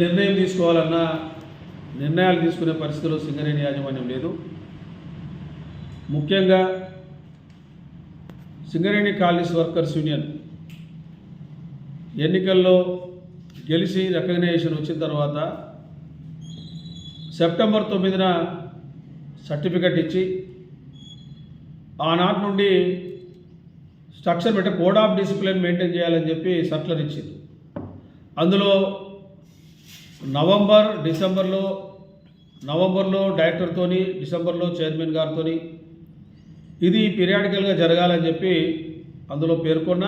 నిర్ణయం తీసుకోవాలన్నా నిర్ణయాలు తీసుకునే పరిస్థితిలో సింగరేణి యాజమాన్యం లేదు. ముఖ్యంగా సింగరేణి కాలనీస్ వర్కర్స్ యూనియన్ ఎన్నికల్లో గెలిచి రికగ్నైజేషన్ వచ్చిన తర్వాత సెప్టెంబర్ తొమ్మిదిన సర్టిఫికెట్ ఇచ్చి ఆనాటి నుండి స్ట్రక్చర్ పెట్టే కోడ్ ఆఫ్ డిసిప్లిన్ మెయింటైన్ చేయాలని చెప్పి సర్కులర్ ఇచ్చింది. అందులో నవంబర్ డిసెంబర్లో నవంబర్లో డైరెక్టర్తోని డిసెంబర్లో చైర్మన్ గారితోని ఇది పీరియాడికల్గా జరగాలని చెప్పి అందులో పేర్కొన్న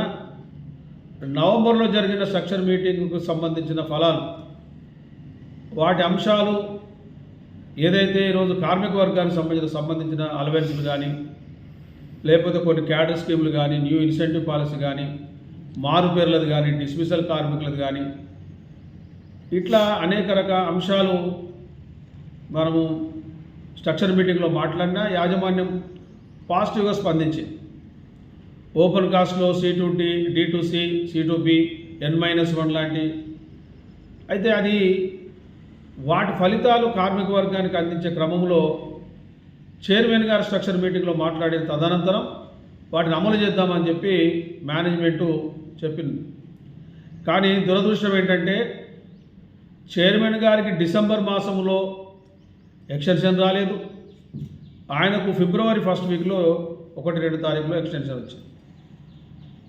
నవంబర్లో జరిగిన స్ట్రక్చర్ మీటింగ్కు సంబంధించిన ఫలాలు వాటి అంశాలు ఏదైతే ఈరోజు కార్మిక వర్గానికి సంబంధించిన సంబంధించిన అలవెన్స్లు కానీ లేకపోతే కొన్ని క్యాడర్ స్కీములు కానీ న్యూ ఇన్సెంటివ్ పాలసీ కానీ మారుపేర్లది కానీ డిస్మిసల్ కార్మికులది కానీ ఇట్లా అనేక రకాల అంశాలు మనము స్ట్రక్చర్ మీటింగ్లో మాట్లాడినా యాజమాన్యం పాజిటివ్గా స్పందించింది ఓపెన్ కాస్ట్లో C to D D to C C to B N minus one లాంటి అయితే అది వాటి ఫలితాలు కార్మిక వర్గానికి అందించే క్రమంలో చైర్మన్ గారు స్ట్రక్చర్ మీటింగ్లో మాట్లాడిన తదనంతరం వాటిని అమలు చేద్దామని చెప్పి మేనేజ్మెంటు చెప్పింది. కానీ దురదృష్టం ఏంటంటే చైర్మన్ గారికి డిసెంబర్ మాసంలో ఎక్స్టెన్షన్ రాలేదు. ఆయనకు ఫిబ్రవరి ఫస్ట్ వీక్లో ఒకటి రెండు తారీఖులో ఎక్స్టెన్షన్ వచ్చింది.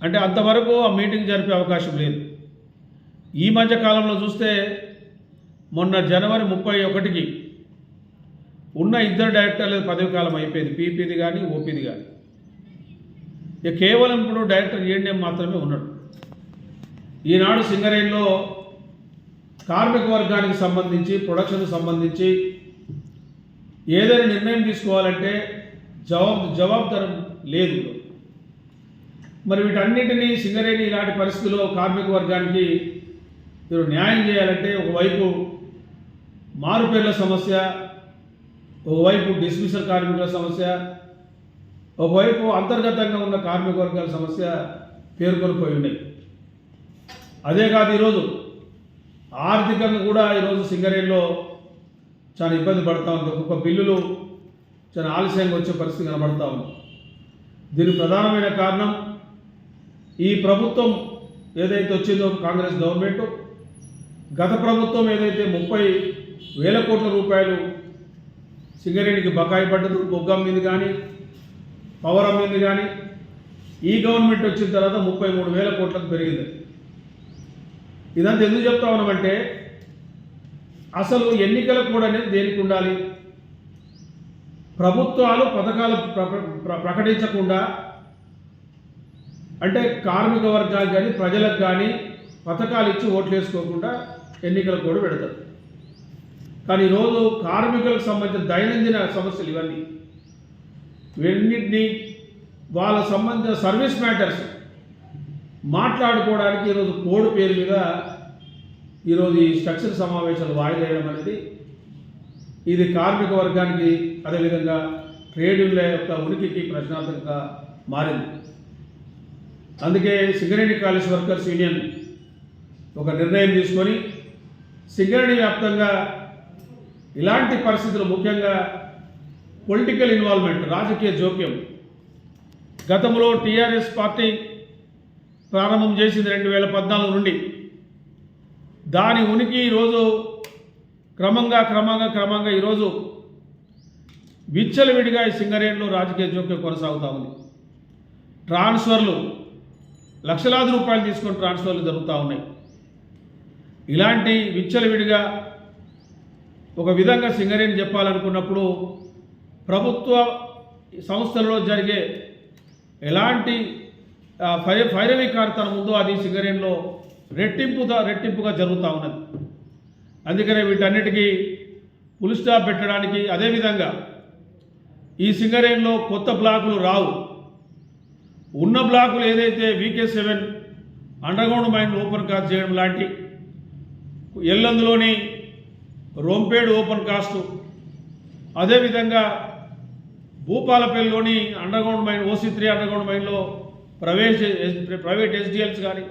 అంటే అంతవరకు ఆ మీటింగ్ జరిపే అవకాశం లేదు. ఈ మధ్య కాలంలో చూస్తే మొన్న జనవరి ముప్పై ఒకటికి ఉన్న ఇద్దరు డైరెక్టర్లు పదవి కాలం అయిపోయింది. పీపీది కానీ ఓపీది కానీ ఇక కేవలం ఇప్పుడు డైరెక్టర్ ఈఎన్ఎం మాత్రమే ఉన్నాడు. ఈనాడు సింగరేణిలో కార్మిక వర్గానికి సంబంధించి ప్రొడక్షన్కి సంబంధించి ఏదైనా నిర్ణయం తీసుకోవాలంటే జవాబు జవాబుదారం లేదు. మరి వీటన్నిటినీ సింగరేణి ఇలాంటి పరిస్థితుల్లో కార్మిక వర్గానికి మీరు న్యాయం చేయాలంటే ఒకవైపు మారుపేర్ల సమస్య ఒకవైపు డిస్మిసల్ కార్మికుల సమస్య ఒకవైపు అంతర్గతంగా ఉన్న కార్మిక వర్గాల సమస్య పేర్కొనిపోయి ఉన్నాయి. అదే కాదు ఈరోజు ఆర్థికంగా కూడా ఈరోజు సింగరేణిలో చాలా ఇబ్బంది పడతా ఉంది. ఒక్కొక్క బిల్లులు చాలా ఆలస్యంగా వచ్చే పరిస్థితి కనబడతా ఉంది. దీనికి ప్రధానమైన కారణం ఈ ప్రభుత్వం ఏదైతే వచ్చిందో కాంగ్రెస్ గవర్నమెంట్ గత ప్రభుత్వం ఏదైతే ముప్పై వేల కోట్ల రూపాయలు సింగరేణికి బకాయి పడ్డదు బొగ్గం మీద కానీ పవర్ మీద కానీ ఈ గవర్నమెంట్ వచ్చిన తర్వాత ముప్పై మూడు వేల కోట్లకు పెరిగింది. ఇదంతా ఎందుకు చెప్తా ఉన్నామంటే అసలు ఎన్నికలకు కూడా అనేది దేనికి ఉండాలి? ప్రభుత్వాలు పథకాలు ప్ర- ప్ర- ప్రకటించకుండా అంటే కార్మిక వర్గాలు కానీ ప్రజలకు కానీ పథకాలు ఇచ్చి ఓట్లు వేసుకోకుండా ఎన్నికలకు కూడా పెడతారు. కానీ ఈరోజు కార్మికులకు సంబంధించిన దైనందిన సమస్యలు ఇవన్నీ. ఇవన్నింటినీ వాళ్ళ సంబంధించిన సర్వీస్ మ్యాటర్స్ మాట్లాడుకోవడానికి ఈరోజు కోడ్ పేరు మీద ఈరోజు ఈ స్ట్రక్చర్ సమావేశాలు వాయిదేయడం అనేది ఇది కార్మిక వర్గానికి అదేవిధంగా ట్రేడ్ యూనియన్ల యొక్క ఉనికికి ప్రశ్నార్థకంగా మారింది. అందుకే సింగరేణి కాలేజ్ వర్కర్స్ యూనియన్ ఒక నిర్ణయం తీసుకొని సింగరేణి వ్యాప్తంగా ఇలాంటి పరిస్థితులు ముఖ్యంగా పొలిటికల్ ఇన్వాల్వ్మెంట్ రాజకీయ జోక్యం. గతంలో టీఆర్ఎస్ పార్టీ ప్రారంభం చేసింది రెండు వేల పద్నాలుగు నుండి. దాని ఉనికి ఈరోజు క్రమంగా క్రమంగా క్రమంగా ఈరోజు విచ్చలవిడిగా ఈ సింగరేణిలో రాజకీయ జోక్యం కొనసాగుతూ ఉంది. ట్రాన్స్ఫర్లు లక్షలాది రూపాయలు తీసుకొని ట్రాన్స్ఫర్లు జరుగుతూ ఉన్నాయి. ఇలాంటి విచ్చలవిడిగా ఒక విధంగా సింగరేణి చెప్పాలనుకున్నప్పుడు ప్రభుత్వ సంస్థలలో జరిగే ఎలాంటి ఆ, కారు తన ముందు అది సింగరేణిలో రెట్టింపుగా రెట్టింపుగా జరుగుతూ ఉన్నది. అందుకనే వీటన్నిటికీ పులి స్టాప్ పెట్టడానికి అదేవిధంగా ఈ సింగరేణిలో కొత్త బ్లాకులు రావు. ఉన్న బ్లాకులు ఏదైతే VK seven underground mine open cast చేయడం లాంటి ఎల్లందులోని రొంపేడు ఓపెన్ కాస్ట్ అదేవిధంగా భూపాలపల్లిలోని underground mine OC three underground మైన్లో private private SDLs కానీ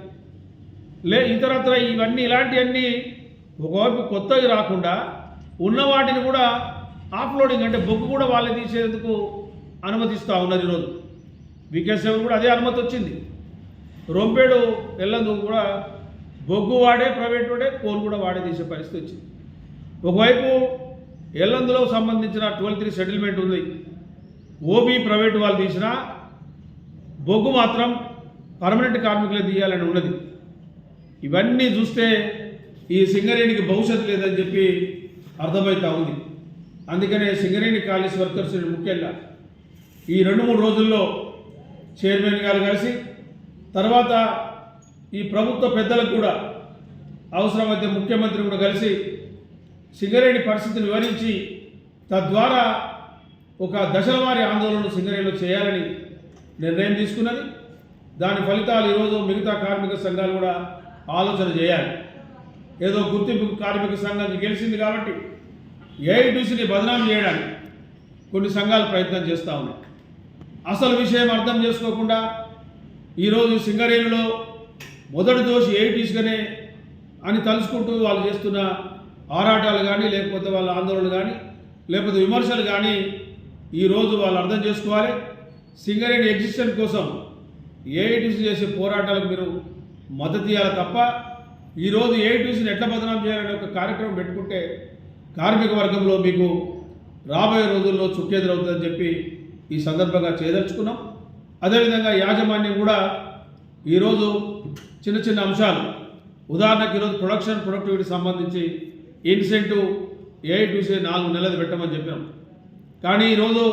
లే ఇతరత్ర ఇవన్నీ ఇలాంటివన్నీ ఒకవైపు కొత్తవి రాకుండా ఉన్న వాటిని కూడా ఆఫ్లోడింగ్ అంటే బొగ్గు కూడా వాళ్ళే తీసేందుకు అనుమతిస్తూ ఉన్నది ఈరోజు వికే సేవలు కూడా అదే అనుమతి వచ్చింది. రొంపేడు ఎల్లందుకు కూడా బొగ్గు వాడే ప్రైవేట్ వాడే కోల్ కూడా వాడే తీసే పరిస్థితి వచ్చింది. ఒకవైపు ఎల్లందులో సంబంధించిన ట్వెల్వ్ త్రీ సెటిల్మెంట్ ఉంది. ఓబీ ప్రైవేట్ వాళ్ళు తీసినా బొగ్గు మాత్రం పర్మనెంట్ కార్మికులే తీయాలని ఉన్నది. ఇవన్నీ చూస్తే ఈ సింగరేణికి భవిష్యత్తు లేదని చెప్పి అర్థమవుతా ఉంది. అందుకనే సింగరేణి కాలేజ్ వర్కర్స్ ముఖ్యంగా ఈ రెండు మూడు రోజుల్లో చైర్మన్ గారు కలిసి తర్వాత ఈ ప్రభుత్వ పెద్దలకు కూడా అవసరమైతే ముఖ్యమంత్రి కూడా కలిసి సింగరేణి పరిస్థితిని వివరించి తద్వారా ఒక దశలవారి ఆందోళన సింగరేణిలో చేయాలని నిర్ణయం తీసుకున్నది. దాని ఫలితాలు ఈరోజు మిగతా కార్మిక సంఘాలు కూడా ఆలోచన చేయాలి. ఏదో గుర్తింపు కార్మిక సంఘానికి గెలిచింది కాబట్టి ఏఐటీసీని బదనాం చేయడానికి కొన్ని సంఘాలు ప్రయత్నం చేస్తూ ఉన్నాయి. అసలు విషయం అర్థం చేసుకోకుండా ఈరోజు సింగరేణిలో మొదటి దోషి ఏఐటీసీగానే అని తలుచుకుంటూ వాళ్ళు చేస్తున్న ఆరాటాలు కానీ లేకపోతే వాళ్ళ ఆందోళనలు కానీ లేకపోతే విమర్శలు కానీ ఈరోజు వాళ్ళు అర్థం చేసుకోవాలి. సింగరేణి ఎగ్జిస్టెన్స్ కోసం ఏఐటీసీ చేసే పోరాటాలకు మీరు మద్దతు ఇవ్వాలి తప్ప ఈరోజు ఏఐటీసీని ఎట్లా బదనాం చేయాలనే ఒక కార్యక్రమం పెట్టుకుంటే కార్మిక వర్గంలో మీకు రాబోయే రోజుల్లో చుక్కెదురవుతుందని చెప్పి ఈ సందర్భంగా చేదర్చుకున్నాం అదేవిధంగా యాజమాన్యం కూడా ఈరోజు చిన్న చిన్న అంశాలు. ఉదాహరణకు ఈరోజు ప్రొడక్షన్ ప్రొడక్టివిటీ సంబంధించి ఇన్సెంటివ్ ఏఐటీసీ నాలుగు నెలలు పెట్టమని చెప్పాం. కానీ ఈరోజు